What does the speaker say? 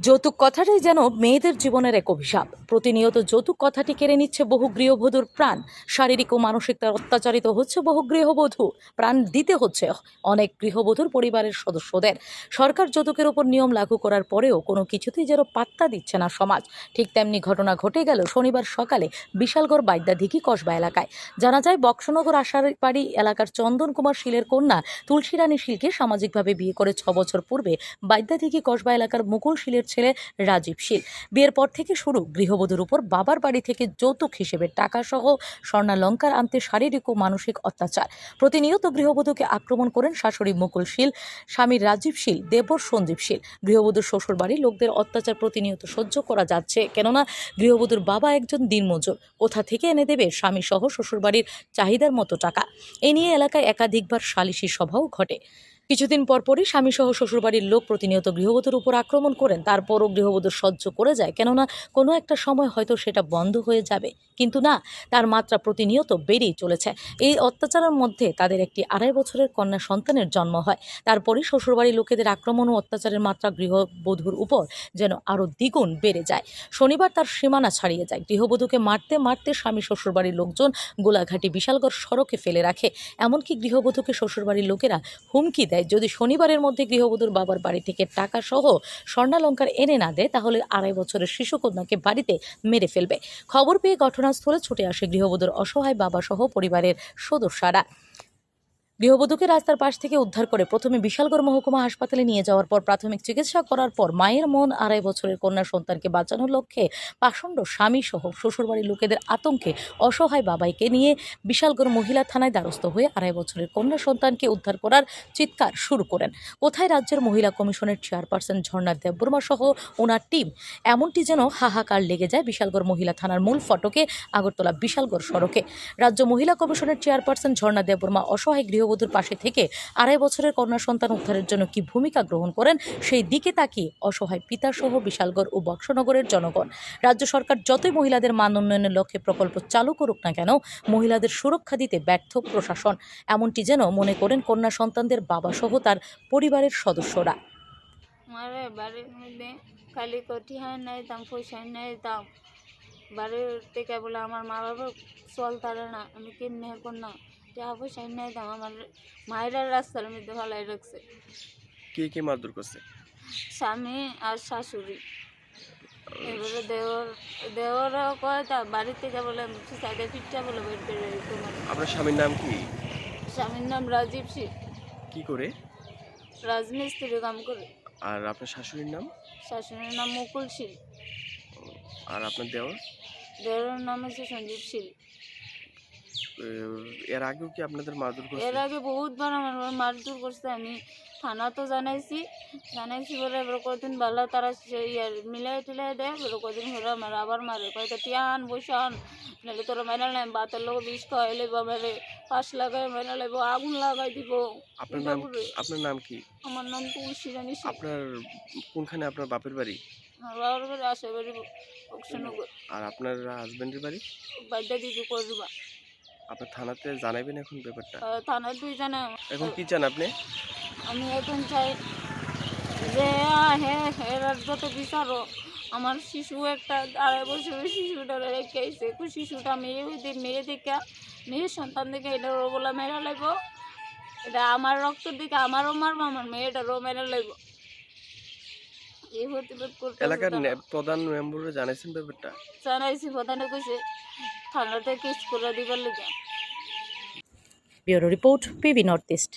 যৌতুক কথাটাই যেন মেয়েদের জীবনের এক অভিশাপ। প্রতিনিয়ত যৌতুক কথাটি কেড়ে নিচ্ছে বহু গৃহবধূর প্রাণ। শারীরিক ও মানসিক তার অত্যাচারিত হচ্ছে বহু গৃহবধূ। প্রাণ দিতে হচ্ছে অনেক গৃহবধূর পরিবারের সদস্যদের। সরকার যৌতুকের ওপর নিয়ম লাগু করার পরেও কোনো কিছুতেই যেন পাত্তা দিচ্ছে না সমাজ। ঠিক তেমনি ঘটনা ঘটে গেল শনিবার সকালে বিশালগড় বাইদ্যাধিকি কসবা এলাকায়। জানা যায়, বক্সনগর আশারবাড়ি এলাকার চন্দন কুমার শীলের কন্যা তুলসী রানী শীলকে সামাজিকভাবে বিয়ে করে ছ বছর পূর্বে বাইদ্যাধিকি কসবা এলাকার মুকুল শীলের ছেলে রাজীব শীল। বিয়ের পর থেকে শুরু গৃহবধূর উপর বাবার বাড়ি থেকে যৌতুক হিসেবে টাকাসহ স্বর্ণালঙ্কার আনতে শারীরিক ও মানসিক অত্যাচার। প্রতিনিয়ত গৃহবধূকে আক্রমণ করেন শাশুড়ি মুকুল শীল, স্বামী রাজীব শীল, দেবর সঞ্জীব শীল। গৃহবধূর শ্বশুরবাড়ির লোকদের অত্যাচার প্রতিনিয়ত সহ্য করা যাচ্ছে, কেননা গৃহবধূর বাবা একজন দিনমজুর। কোথা থেকে এনে দেবে স্বামী সহ শ্বশুরবাড়ির চাহিদার মতো টাকা? এ নিয়ে এলাকায় একাধিকবার সালিশি সভাও ঘটে। কিছুদিন পরপরই স্বামী সহ শ্বশুরবাড়ির লোক প্রতিনিয়ত গৃহবধূর উপর আক্রমণ করেন। তারপরও গৃহবধূর সহ্য করে যায়। কেননা কোনো একটা সময় হয়তো সেটা বন্ধ হয়ে যাবে। কিন্তু না, তার মাত্রা প্রতিনিয়ত বেড়েই চলেছে। এই অত্যাচারের মধ্যে তাদের একটি আড়াই বছরের কন্যা সন্তানের জন্ম হয়। তারপরই শ্বশুরবাড়ির লোকেদের আক্রমণ ও অত্যাচারের মাত্রা গৃহবধূর উপর যেন আরও দ্বিগুণ বেড়ে যায়। শনিবার তার সীমানা ছাড়িয়ে যায়। গৃহবধূকে মারতে মারতে স্বামী শ্বশুরবাড়ির লোকজন গোলাঘাটি বিশালগড় সড়কে ফেলে রাখে। এমনকি গৃহবধূকে শ্বশুরবাড়ির লোকেরা হুমকি দেয়। যদি শনিবারের মধ্যে গৃহবধূর বাবার বাড়ি থেকে টাকা সহ স্বর্ণালঙ্কার এনে না দেয়, তাহলে আড়াই বছরের শিশুকন্যাকে বাড়িতে মেরে ফেলবে। খবর পেয়ে ঘটনাস্থলে ছুটে আসে গৃহবধূর অসহায় বাবা সহ পরিবারের সদস্যরা। গৃহবধূকে রাস্তার পাশ থেকে উদ্ধার করে প্রথমে বিশালগড় মহকুমা হাসপাতালে নিয়ে যাওয়ার পর প্রাথমিক চিকিৎসা করার পর মায়ের মন আড়াই বছরের কন্যা সন্তানকে বাঁচানোর লক্ষ্যে পাষণ্ড স্বামী সহ শ্বশুরবাড়ির লোকেদের আতঙ্কে অসহায় বাবাইকে নিয়ে বিশালগড় মহিলা থানায় দ্বারস্থ হয়ে আড়াই বছরের কন্যা সন্তানকে উদ্ধার করার চিৎকার শুরু করেন। কোথায় রাজ্যের মহিলা কমিশনের চেয়ারপারসন ঝর্ণা দেববর্মা সহ ওনার টিম? এমনটি যেন হাহাকার লেগে যায় বিশালগড় মহিলা থানার মূল ফটকে, আগরতলা বিশালগড় সড়কে। রাজ্য মহিলা কমিশনের চেয়ারপারসন ঝর্ণা দেববর্মা অসহায় গৃহবধূর পাশে থেকে আড়াই বছরের কন্যা সন্তান উদ্ধারের জন্য কি ভূমিকা গ্রহণ করেন, সেই দিকে তাকিয়ে অসহায় পিতাসহ বিশালগড় ও বক্সনগরের জনগণ। রাজ্য সরকার যতই মহিলাদের মান উন্নয়নের লক্ষ্যে প্রকল্প চালু করুক না কেন, মহিলাদের সুরক্ষা দিতে ব্যর্থ প্রশাসন। এমনটি যেন মনে করেন কন্যা সন্তানদের বাবা সহ তার পরিবারের সদস্যরা। আমার বাড়ির মধ্যে খালি কটি হয় নাই, দাম পয়সা নাই, দাম বাড়ির থেকে বলে আমার মা বাবা চল তারা না আমি কেমনি এখন না? টাকা পয়সা নাই দাম আমার মায়ের রাস্তার মধ্যে ভালাই রাখছে। কে কে মারধর করছে? স্বামী আর শাশুড়ি। এবারে দেওর দেওরও কয় তা বাড়ি থেকে বলে সাইডে ফিটটা বলে তোমার আপনার স্বামীর নাম কি? স্বামীর নাম রাজীব সিং কি করে? রাজমিস্ত্রি কাম করে। আর আপনার শাশুড়ির নাম? শাশুড়ির নাম মুকুল শীল আর আপনার দেওয়ার দেওরের নাম হচ্ছে সঞ্জীব শীল এর আগেও কি আপনাদের মারধর করছে এর আগে বহুতবার আমার মারধর করছে আমি থানা তো জানাইছি। জানাইছি বলে এবার কদিন ভালো তারা ইয়ার মিলাই টিলাই দেয়। এবার কদিন হলে আমার আবার মারে। কয়তো টিয়ান বৈশান নাহলে তোরা মেরা নাই বাতের লোক বিষ খাওয়াই লাগবো আমারে। পাশ লাগাই মেরা লাগবো আগুন লাগাই দিব। আপনার নাম আপনার নাম কি? আমার নাম তুলসী জানি আপনার কোনখানে আপনার বাপের বাড়ি? আমার বাবার বাড়ি আসে বাড়ি আর আপনার হাজবেন্ডের বাড়ি? বাদ্যা দিদি করবা। আপনার থানাতে জানাবেন এখন ব্যাপারটা? থানার দুই জানা এখন কি চান আপনি? আমি এখন চাই যে হ্যাঁ এরা যত বিচারো আমার শিশু একটা আড়াই বছরের শিশুটা রেখেছে শিশুটা মেয়ে মেয়ে দিকে মেয়ের সন্তান দিকে এটা বলে মেরা লাগব এটা আমার রক্তের দিকে আমারও মারবো আমার মেয়েটারও মেরা লাগব এই প্রতিবাদ করতে এলাকার প্রধান মেম্বরে জানাইছেন ব্যাপারটা। জানাইছি প্রধানে কইছে থানাতে কেস করে দিবার লেগে। Bureau report PB North East.